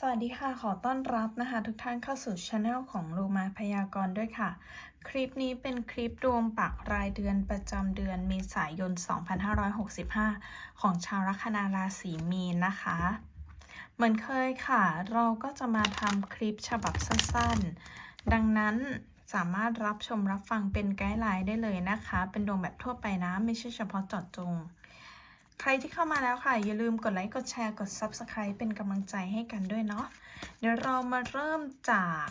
สวัสดีค่ะ ขอต้อนรับนะคะทุกท่านเข้าสู่ช anel ของรูมาพยากรณ์ด้วยค่ะ คลิปนี้เป็นคลิปรวมปักรายเดือนประจำเดือนเมษายน 2565 ของชาวลัคนาราศีมีนนะคะ เหมือนเคยค่ะ เราก็จะมาทำคลิปฉบับสั้นๆ ดังนั้นสามารถรับชมรับฟังเป็นไกด์ไลน์ได้เลยนะคะ เป็นดวงแบบทั่วไปนะ ไม่ใช่เฉพาะเจาะจง ใครที่เข้ามาแล้วค่ะ อย่าลืมกดไลค์ กดแชร์ กด Subscribe เป็นกำลังใจให้กันด้วยเนาะ เดี๋ยวเรามาเริ่มจาก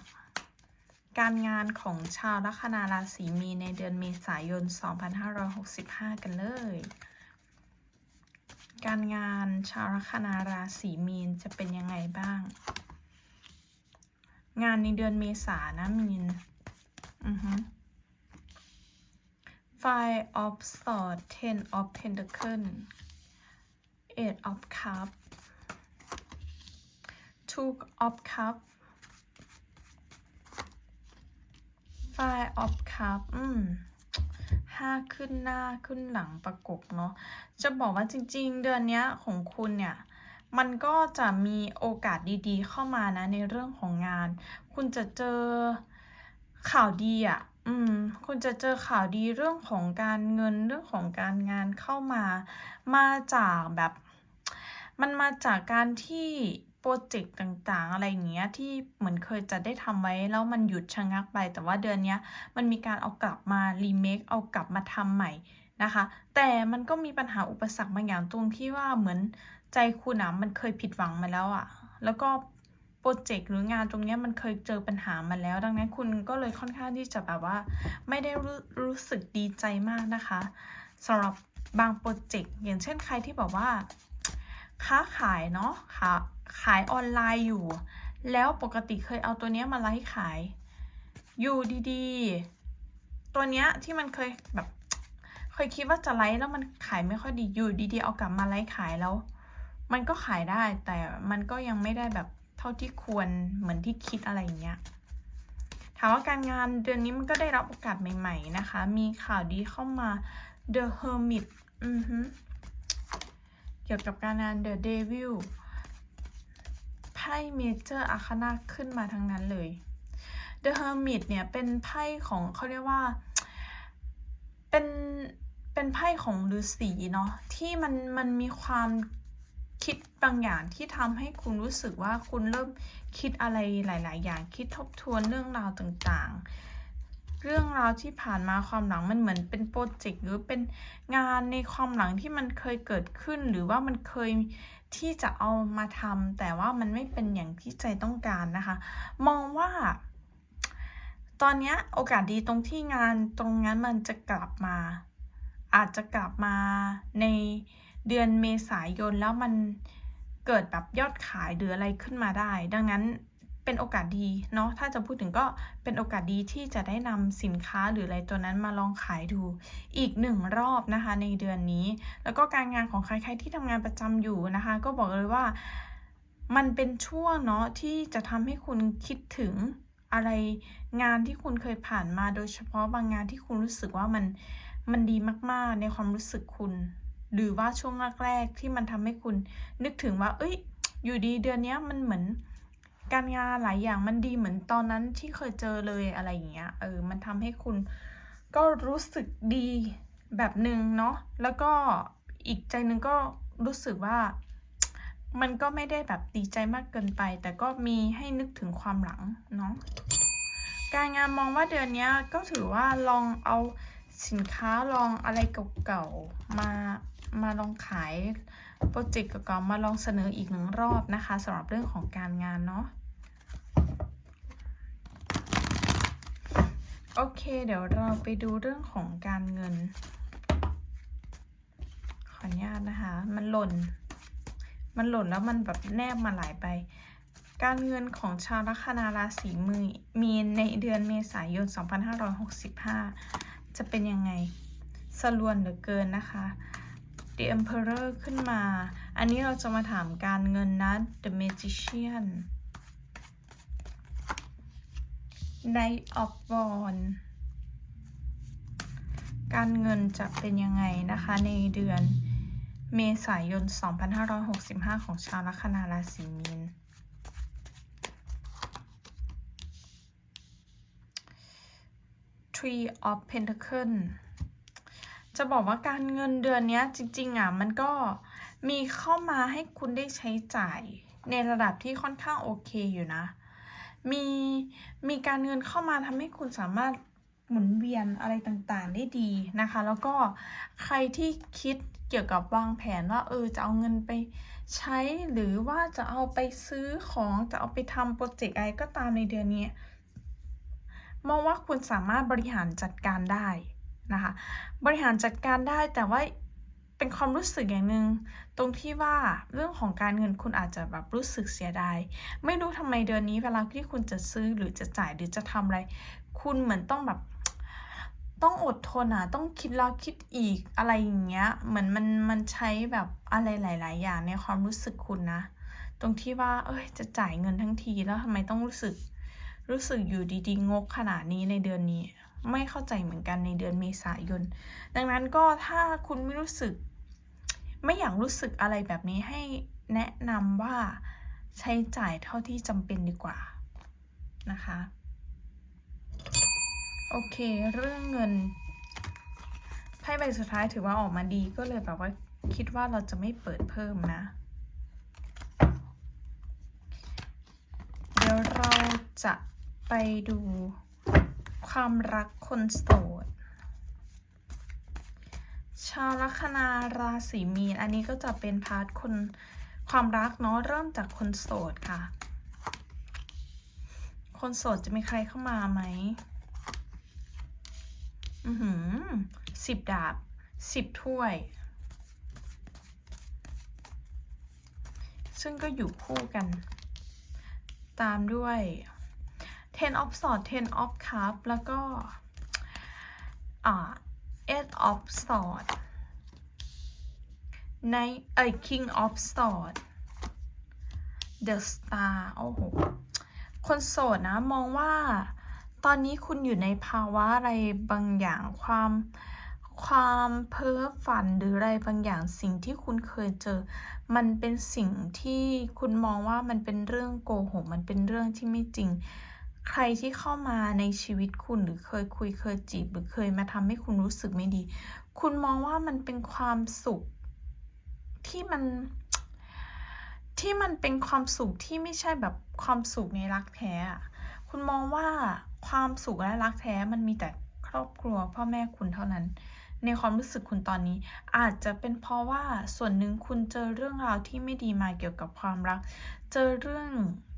การงานของชาวลัคนาราศีมีในเดือนเมษายน 2565 กันเลย การงานชาวลัคนาราศีมีนจะเป็นยังไงบ้าง งานในเดือนเมษานะมีน อือฮึ Five of Swords Ten of Pentacles Eight of cup Two of cup Five of cup อืมห้าขึ้นหน้าขึ้นหลังประกบเนาะ จะบอกว่าจริง ๆ เดือนนี้ของคุณเนี่ยมันก็จะมีโอกาสดีๆ เข้ามานะในเรื่องของงาน คุณจะเจอข่าวดีอะ่ะ อืม คุณจะเจอข่าวดีเรื่องของการเงินเรื่องของการงานเข้ามา มาจากแบบ มันมาจากการที่โปรเจกต์ต่างๆ อะไรอย่างเงี้ยที่เหมือนเคยจะได้ทำไว้แล้วมันหยุดชะงักไป แต่ว่าเดือนนี้มันมีการเอากลับมารีเมคเอากลับมาทำใหม่นะคะ แต่มันก็มีปัญหาอุปสรรคบางอย่างตรงที่ว่าเหมือนใจคุณอะมันเคยผิดหวังมาแล้วอะแล้วก็ โปรเจกต์หรืองานตรงนี้มันเคยเจอปัญหามาแล้ว ดังนั้นคุณก็เลยค่อนข้างที่จะแบบว่า ไม่ได้รู้รู้สึกดีใจมากนะคะสำหรับบางโปรเจกต์อย่างเช่นใครที่บอกว่า ค้าขายเนาะขาขายออนไลน์อยู่ แล้วปกติเคยเอาตัวนี้มาไลฟ์ขาย อยู่ดีๆ ตัวเนี้ยที่มันเคยแบบเคยคิดว่าจะไลฟ์แล้วมันขายไม่ค่อยดีอยู่ดีๆ เอากลับมาไลฟ์ขายแล้ว มันก็ขายได้แต่มันก็ยังไม่ได้แบบ ท่าที่ควรเหมือนที่คิดอะไรอย่างเงี้ยถามว่าการงานเดือนนี้มันก็ได้รับโอกาสใหม่ๆนะคะ มีข่าวดีเข้ามา The Hermit อือฮึเกี่ยวกับการงาน The Devil ไพ่เมเจอร์อาคานาขึ้นมาทั้งนั้นเลย The Hermit เนี่ยเป็นไพ่ของเขาเรียกว่า เป็นเป็นไพ่ของฤาษีเนาะที่มันมันมีความ คิดบางอย่างที่ทำให้คุณรู้สึกว่าคุณเริ่มคิดอะไรหลาย ๆ อย่างคิดทบทวนเรื่องราวต่างๆ เรื่องราวที่ผ่านมาความหลังมันเหมือนเป็นโปรเจกต์หรือเป็นงานในความหลังที่มันเคยเกิดขึ้น หรือว่ามันเคยที่จะเอามาทำแต่ว่ามันไม่เป็นอย่างที่ใจต้องการนะคะ มองว่าตอนนี้โอกาสดีตรงที่งานตรงนั้นมันจะกลับมา อาจจะกลับมาใน เดือนเมษายนแล้วมันเกิดแบบยอดขายหรืออะไรขึ้นมาได้ ดังนั้นเป็นโอกาสดีเนาะ ถ้าจะพูดถึงก็เป็นโอกาสดีที่จะได้นำสินค้าหรืออะไรตัวนั้นมาลองขายดูอีกหนึ่งรอบนะคะในเดือนนี้ แล้วก็การงานของใครๆที่ทำงานประจำอยู่นะคะ ก็บอกเลยว่ามันเป็นช่วงเนาะที่จะทำให้คุณคิดถึงอะไรงานที่คุณเคยผ่านมาโดยเฉพาะบางงานที่คุณรู้สึกว่ามันมันดีมากๆในความรู้สึกคุณ หรือว่าช่วงแรกๆที่มันทำให้คุณนึกถึงว่า เอ้ย อยู่ดีเดือนนี้มันเหมือนการงานหลายอย่างมันดีเหมือนตอนนั้นที่เคยเจอเลยอะไรอย่างเงี้ย เออ มันทำให้คุณก็รู้สึกดีแบบหนึ่งเนาะ แล้วก็อีกใจหนึ่งก็รู้สึกว่ามันก็ไม่ได้แบบดีใจมากเกินไป แต่ก็มีให้นึกถึงความหลังเนาะ การงานมองว่าเดือนนี้ก็ถือว่าลองเอาสินค้าลองอะไรเก่าๆมา มาลองขายโปรเจกต์ก่าๆมาลองเสนออีกหนึ่งรอบนะคะสำหรับเรื่องของการงานเนาะโอเค เดี๋ยวเราไปดูเรื่องของการเงิน ขออนุญาตนะคะ มันหล่น มันหล่นแล้วมันแบบแนบมาหลายใบการเงินของชาวลัคนาราศีมือมีนในเดือนเมษายน 2565 จะเป็นยังไงสลวนเหลือเกินนะคะ The Emperor ขึ้นมา อันนี้เราจะมาถามการเงินนะ The Magician Knight of w a n d การเงินจะเป็นยังไงนะคะในเดือนเมษายน 2565 ของชาวลัคนาราศีมีน Tree of Pentacles จะบอกว่าการเงินเดือนนี้จริงๆอะมันก็มีเข้ามาให้คุณได้ใช้จ่ายในระดับที่ค่อนข้างโอเคอยู่นะ มีมีการเงินเข้ามาทำให้คุณสามารถหมุนเวียนอะไรต่างๆได้ดีนะคะ แล้วก็ใครที่คิดเกี่ยวกับวางแผนว่าเออจะเอาเงินไปใช้หรือว่าจะเอาไปซื้อของจะเอาไปทำโปรเจกต์อะไรก็ตามในเดือนนี้ มองว่าคุณสามารถบริหารจัดการได้ นะคะ บริหารจัดการได้แต่ว่าเป็นความรู้สึกอย่างหนึ่งตรงที่ว่าเรื่องของการเงินคุณอาจจะแบบรู้สึกเสียดายไม่รู้ทำไมเดือนนี้เวลาที่คุณจะซื้อหรือจะจ่ายหรือจะทำอะไร คุณเหมือนต้องแบบต้องอดทนอะต้องคิดแล้วคิดอีกอะไรอย่างเงี้ยเหมือนมันมันใช้แบบอะไรหลาย ๆ อย่างในความรู้สึกคุณนะ ตรงที่ว่า เอ้ยจะจ่ายเงินทั้งทีแล้วทำไมต้องรู้สึก รู้สึกอยู่ดี ๆ งกขนาดนี้ในเดือนนี้ ไม่เข้าใจเหมือนกันในเดือนเมษายน ดังนั้นก็ถ้าคุณไม่รู้สึก ไม่อยากรู้สึกอะไรแบบนี้ให้แนะนำว่าใช้จ่ายเท่าที่จำเป็นดีกว่านะคะ โอเค เรื่องเงินไพ่ใบสุดท้ายถือว่าออกมาดีก็เลยแบบว่าคิดว่าเราจะไม่เปิดเพิ่มนะ เดี๋ยวเราจะไปดู ความรักคนโสด ชาวลัคนาราศีมีน อันนี้ก็จะเป็นพาร์ทคนความรักเนาะเริ่มจากคนโสดค่ะ คนโสดจะมีใครเข้ามาไหม อือหือสิบดาบสิบถ้วย ซึ่งก็อยู่คู่กัน ตามด้วย ten of swords ten of cup แล้วก็อ่า eight of s w o r d ในเอ้ย king of s w o r d the star โอ้โห คนโสดนะมองว่าตอนนี้คุณอยู่ในภาวะอะไรบางอย่างความความเพ้อฝันหรืออะไรบางอย่างสิ่งที่คุณเคยเจอ มันเป็นสิ่งที่คุณมองว่ามันเป็นเรื่องโกหกมันเป็นเรื่องที่ไม่จริง ใครที่เข้ามาในชีวิตคุณหรือเคยคุยเคยจีบหรือเคยมาทำให้คุณรู้สึกไม่ดี คุณมองว่ามันเป็นความสุขที่มันที่มันเป็นความสุขที่ไม่ใช่แบบความสุขในรักแท้คุณมองว่าความสุขและรักแท้มันมีแต่ครอบครัวพ่อแม่คุณเท่านั้น ในความรู้สึกคุณตอนนี้ อาจจะเป็นเพราะว่าส่วนหนึ่งคุณเจอเรื่องราวที่ไม่ดีมาเกี่ยวกับความรัก เจอเรื่อง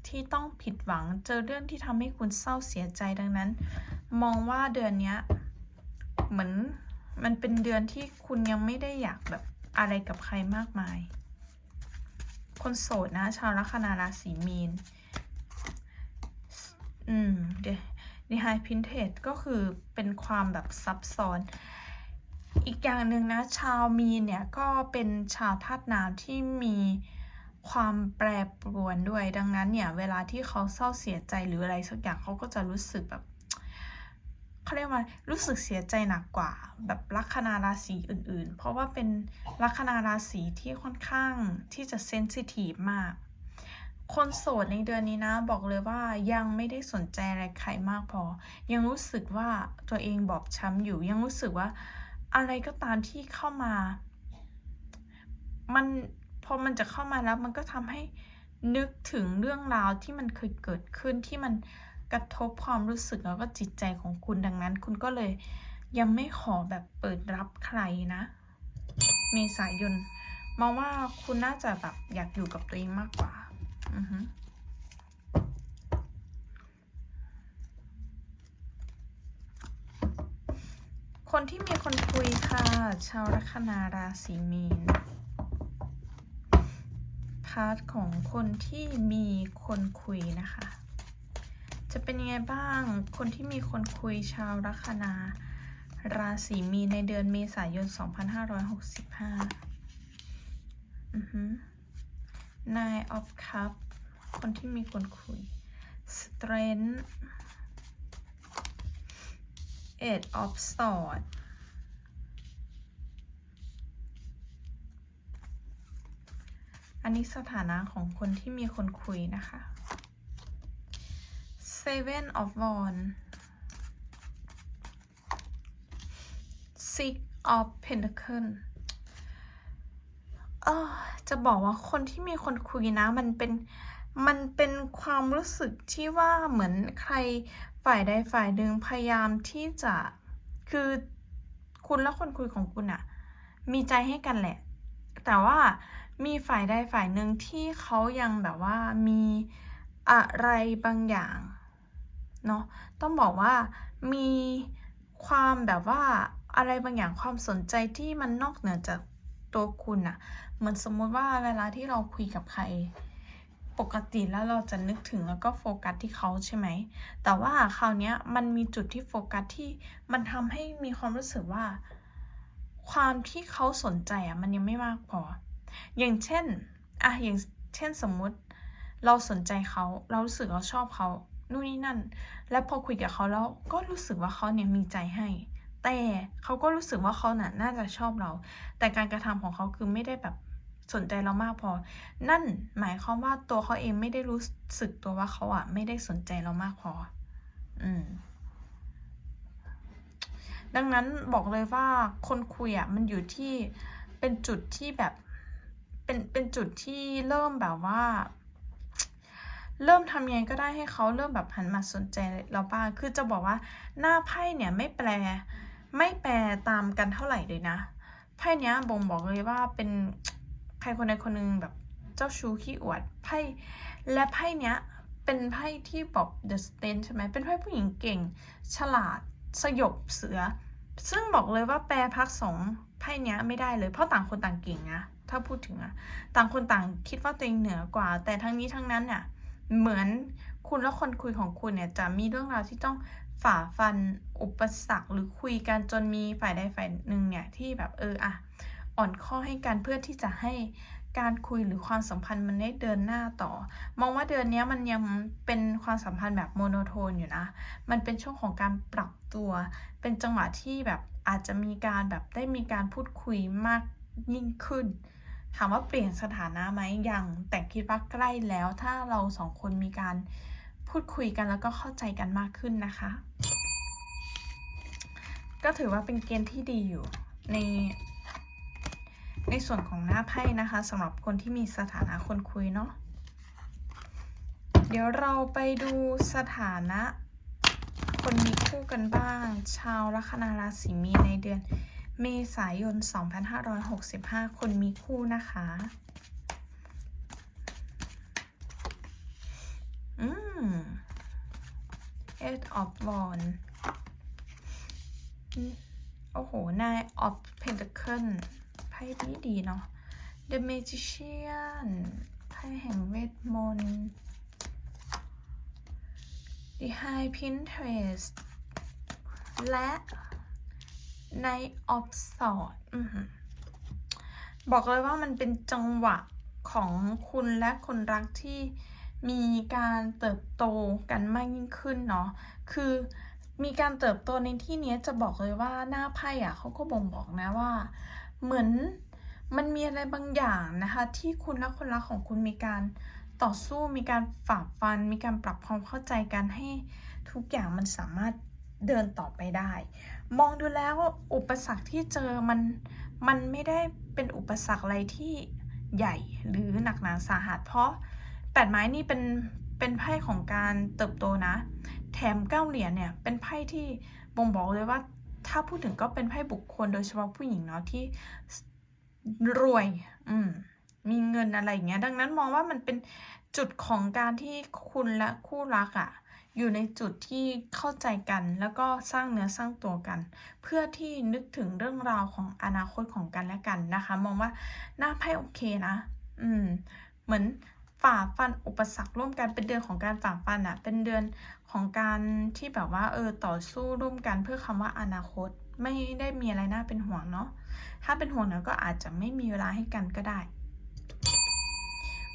ที่ต้องผิดหวัง เจอเรื่องที่ทำให้คุณเศร้าเสียใจดังนั้น มองว่าเดือนนี้เหมือนมันเป็นเดือนที่คุณยังไม่ได้อยากแบบอะไรกับใครมากมาย คนโสดนะ ชาวลัคนาราศีมีน อืม เดี๋ยวดีไฮพินเทสก็คือเป็นความแบบซับซ้อน อีกอย่างหนึ่งนะ ชาวมีนเนี่ย ก็เป็นชาวธาตุน้ำที่มี ความแปรปรวนด้วย ดังนั้นเนี่ย เวลาที่เขาเศร้าเสียใจหรืออะไรสักอย่างเขาก็จะรู้สึกแบบเขาเรียกว่ารู้สึกเสียใจหนักกว่า แบบลัคนาราศีอื่น ๆ เพราะว่าเป็นลัคนาราศีที่ค่อนข้างที่จะเซนซิทีฟมาก คนโสดในเดือนนี้นะ บอกเลยว่ายังไม่ได้สนใจอะไรใครมากพอ ยังรู้สึกว่าตัวเองบอบช้ำอยู่ ยังรู้สึกว่าอะไรก็ตามที่เข้ามา มัน พอมันจะเข้ามาแล้วมันก็ทำให้นึกถึงเรื่องราวที่มันเคยเกิดขึ้นที่มันกระทบความรู้สึกแล้วก็จิตใจของคุณดังนั้น คุณก็เลยยังไม่ขอแบบเปิดรับใครนะ เมษายนมองว่าคุณน่าจะแบบอยากอยู่กับตัวเองมากกว่า อือฮึคนที่มีคนคุยค่ะ ชาวลัคนาราศีมีนาร์ของคนที่มีคนคุยนะคะ จะเป็นยังไงบ้าง คนที่มีคนคุยชาวลัคนา ราศีมีในเดือนเมษายน 2565อือฮึ Nine of Cup คนที่มีคนคุย Strength Eight of Swords อั อันนี้สถานะของคนที่มีคนคุยนะคะ Seven of Wands six of pentacle เออจะบอกว่าคนที่มีคนคุยนะมันเป็นมันเป็นความรู้สึกที่ว่าเหมือนใครฝ่ายใดฝ่ายหนึ่งพยายามที่จะคือคุณและคนคุยของคุณอะมีใจให้กันแหละ แต่ว่า มีฝ่ายใดฝ่ายหนึ่งที่เขายังแบบว่ามีอะไรบางอย่างเนาะต้องบอกว่ามีความแบบว่าอะไรบางอย่างความสนใจที่มันนอกเหนือจากตัวคุณอะเหมือนสมมติว่าเวลาที่เราคุยกับใคร ปกติแล้วเราจะนึกถึงแล้วก็โฟกัสที่เขาใช่ไหม แต่ว่าคราวนี้มันมีจุดที่โฟกัสที่มันทำให้มีความรู้สึกว่า ความที่เขาสนใจอะมันยังไม่มากพอ อย่างเช่นอะอย่างเช่นสมมุติ เราสนใจเขาเรารู้สึกเราชอบเขานู่นนี่นั่น แล้วพอคุยกับเขาแล้วก็รู้สึกว่าเขาเนี่ยมีใจให้ แต่เขาก็รู้สึกว่าเขาน่ะน่าจะชอบเรา แต่การกระทำของเขาคือไม่ได้แบบสนใจเรามากพอ นั่นหมายความว่าตัวเขาเองไม่ได้รู้สึกตัวว่าเขาอะไม่ได้สนใจเรามากพอ อืม ดังนั้นบอกเลยว่าคนคุยอะมันอยู่ที่เป็นจุดที่แบบ เป็นเป็นจุดที่เริ่มแบบว่า เริ่มทำยังไงก็ได้ให้เขาเริ่มแบบหันมาสนใจเราบ้างคือจะบอกว่าหน้าไพ่เนี่ยไม่แปลไม่แปลตามกันเท่าไหร่เลยนะไพ่เนี้ยบ่งบอกเลยว่าเป็นใครคนใดคนหนึ่งแบบเจ้าชู้ขี้อวดไพ่และไพ่เนี้ยเป็นไพ่ที่บอก the s t a n ใช่ไหมเป็นไพ่ผู้หญิงเก่ง ฉลาดสยบเสือ ซึ่งบอกเลยว่าแปลพักสองไพ่เนี้ยไม่ได้เลยเพราะต่างคนต่างเก่งนะ ถ้าพูดถึงอะต่างคนต่างคิดว่าตัวเองเหนือกว่า แต่ทั้งนี้ทั้งนั้นเนี่ยเหมือนคุณและคนคุยของคุณเนี่ยจะมีเรื่องราวที่ต้องฝ่าฟันอุปสรรคหรือคุยกันจนมีฝ่ายใดฝ่ายหนึ่งเนี่ยที่แบบเอออะอ่อนข้อให้กันเพื่อที่จะให้การคุยหรือความสัมพันธ์มันได้เดินหน้าต่อ มองว่าเดือนนี้มันยังเป็นความสัมพันธ์แบบโมโนโทนอยู่นะ มันเป็นช่วงของการปรับตัว เป็นจังหวะที่แบบอาจจะมีการแบบได้มีการพูดคุยมากยิ่งขึ้น ถามว่าเปลี่ยนสถานะไหมยังแต่คิดว่าใกล้แล้ว ถ้าเราสองคนมีการพูดคุยกันแล้วก็เข้าใจกันมากขึ้นนะคะ ก็ถือว่าเป็นเกณฑ์ที่ดีอยู่ในในส่วนของหน้าไพ่นะคะสำหรับคนที่มีสถานะคนคุยเนาะเดี๋ยวเราไปดูสถานะ คนมีคู่กันบ้าง ชาวลัคนาราศีมีในเดือน เมษายน 2565 คนมีคู่นะคะ อืม Eight of Wands อืมโอ้โห Nine of Pentacles ไพ่ดีดีเนาะ The Magician ไพ่แห่งเวทมนต์ The High Pinterest และ Knight of Swords อื้อหือบอกเลยว่ามันเป็นจังหวะของคุณและคนรักที่มีการเติบโตกันมากยิ่งขึ้นเนาะ คือมีการเติบโตในที่นี้จะบอกเลยว่าหน้าไพ่อะเขาก็บ่งบอกนะว่า เหมือนมันมีอะไรบางอย่างนะคะ ที่คุณและคนรักของคุณมีการต่อสู้มีการฝ่าฟัน มีการปรับความเข้าใจกันให้ทุกอย่างมันสามารถเดินต่อไปได้ มองดูแล้วอุปสรรคที่เจอมันมันไม่ได้เป็นอุปสรรคอะไรที่ใหญ่หรือหนักหนาสาหัส เพราะแปดไม้นี่เป็นเป็นไพ่ของการเติบโตนะ แถมเก้าเหรียญเนี่ยเป็นไพ่ที่บ่งบอกเลยว่าถ้าพูดถึงก็เป็นไพ่บุคคลโดยเฉพาะผู้หญิงเนาะที่รวย อืม มีเงินอะไรอย่างเงี้ย ดังนั้นมองว่ามันเป็นจุดของการที่คุณและคู่รักอะ่ะ อยู่ในจุดที่เข้าใจกันแล้วก็สร้างเนื้อสร้างตัวกัน เพื่อที่นึกถึงเรื่องราวของอนาคตของกันและกันนะคะ มองว่าหน้าไพ่โอเคนะ อืม เหมือนฝ่าฟันอุปสรรคร่วมกันเป็นเดือนของการฝ่าฟันอะเป็นเดือนของการที่แบบว่าเออต่อสู้ร่วมกันเพื่อคำว่าอนาคตไม่ได้มีอะไรน่าเป็นห่วงเนาะถ้าเป็นห่วงเนี่ยก็อาจจะไม่มีเวลาให้กันก็ได้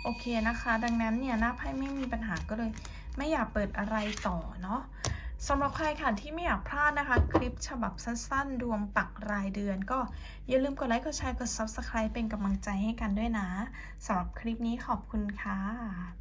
โอเคนะคะ ดังนั้นเนี่ยหน้าไพ่ไม่มีปัญหาก็เลย ไม่อยากเปิดอะไรต่อเนาะสำหรับใครค่ะที่ไม่อยากพลาดนะคะ คลิปฉบับสั้นๆ ดวงปักรายเดือน ก็อย่าลืมกดไลค์กดแชร์กด Subscribe เป็นกำลังใจให้กันด้วยนะสำหรับคลิปนี้ขอบคุณค่ะ